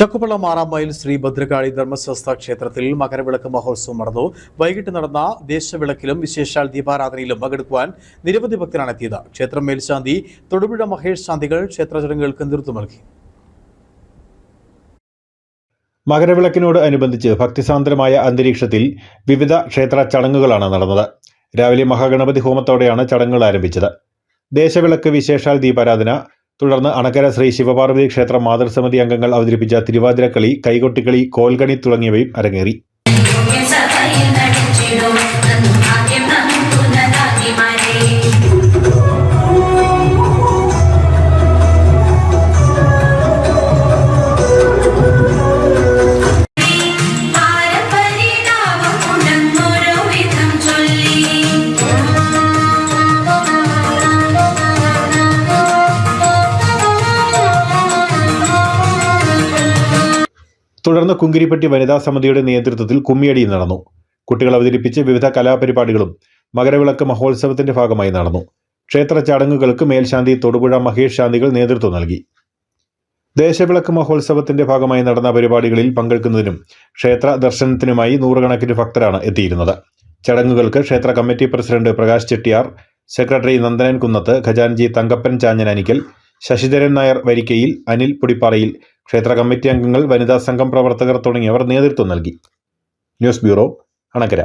ചക്കുപള്ള മാറാമയിൽ ശ്രീ ഭദ്രകാളി ധർമ്മസ്വസ്ഥ ക്ഷേത്രത്തിൽ മകരവിളക്ക് മഹോത്സവം നടന്നു. വൈകിട്ട് നടന്ന ദേശവിളക്കിലും വിശേഷാൽ ദീപാരാധനയിലും പങ്കെടുക്കുവാൻ നിരവധി ഭക്തരാണ് എത്തിയത്. ക്ഷേത്രം മേൽശാന്തി തൊടുപുഴ മഹേഷ് ശാന്തികൾ ക്ഷേത്ര ചടങ്ങുകൾക്ക് നേതൃത്വം നൽകി. മകരവിളക്കിനോട് അനുബന്ധിച്ച് ഭക്തിസാന്ദ്രമായ അന്തരീക്ഷത്തിൽ വിവിധ ക്ഷേത്ര ചടങ്ങുകളാണ് നടന്നത്. രാവിലെ മഹാഗണപതി ഹോമത്തോടെയാണ് ചടങ്ങുകൾ ആരംഭിച്ചത്. ദേശവിളക്ക് വിശേഷാൽ ദീപാരാധന തുടർന്ന് അണക്കര ശ്രീ ശിവപാർവതി ക്ഷേത്ര മാതൃസമിതി അംഗങ്ങൾ അവതരിപ്പിച്ച തിരുവാതിരക്കളി കൈകൊട്ടിക്കളി കോൽകണി തുടങ്ങിയവയും അരങ്ങേറി. തുടർന്ന് കുങ്കിരിപ്പട്ടി വനിതാ സമിതിയുടെ നേതൃത്വത്തിൽ കുമ്മിയടി നടന്നു. കുട്ടികൾ അവതരിപ്പിച്ച് വിവിധ കലാപരിപാടികളും മകരവിളക്ക് മഹോത്സവത്തിന്റെ ഭാഗമായി നടന്നു. ക്ഷേത്ര ചടങ്ങുകൾക്ക് മേൽശാന്തി തൊടുപുഴ മഹേഷ് ശാന്തികൾ നേതൃത്വം നൽകി. ദേശവിളക്ക് മഹോത്സവത്തിന്റെ ഭാഗമായി നടന്ന പരിപാടികളിൽ പങ്കെടുക്കുന്നതിനും ക്ഷേത്ര ദർശനത്തിനുമായി നൂറുകണക്കിന് ഭക്തരാണ് എത്തിയിരുന്നത്. ചടങ്ങുകൾക്ക് ക്ഷേത്ര committee president Prakash Chettiyar secretary Nandanan Kunnath ഖജാൻജി Thankappan ചാഞ്ഞനാനിക്കൽ Sasidharan Nair Varikkayil Anil Podipparayil ക്ഷേത്ര കമ്മിറ്റി അംഗങ്ങൾ വനിതാ സംഘം പ്രവർത്തകർ തുടങ്ങിയവർ നേതൃത്വം നൽകി. News bureau Anakkara.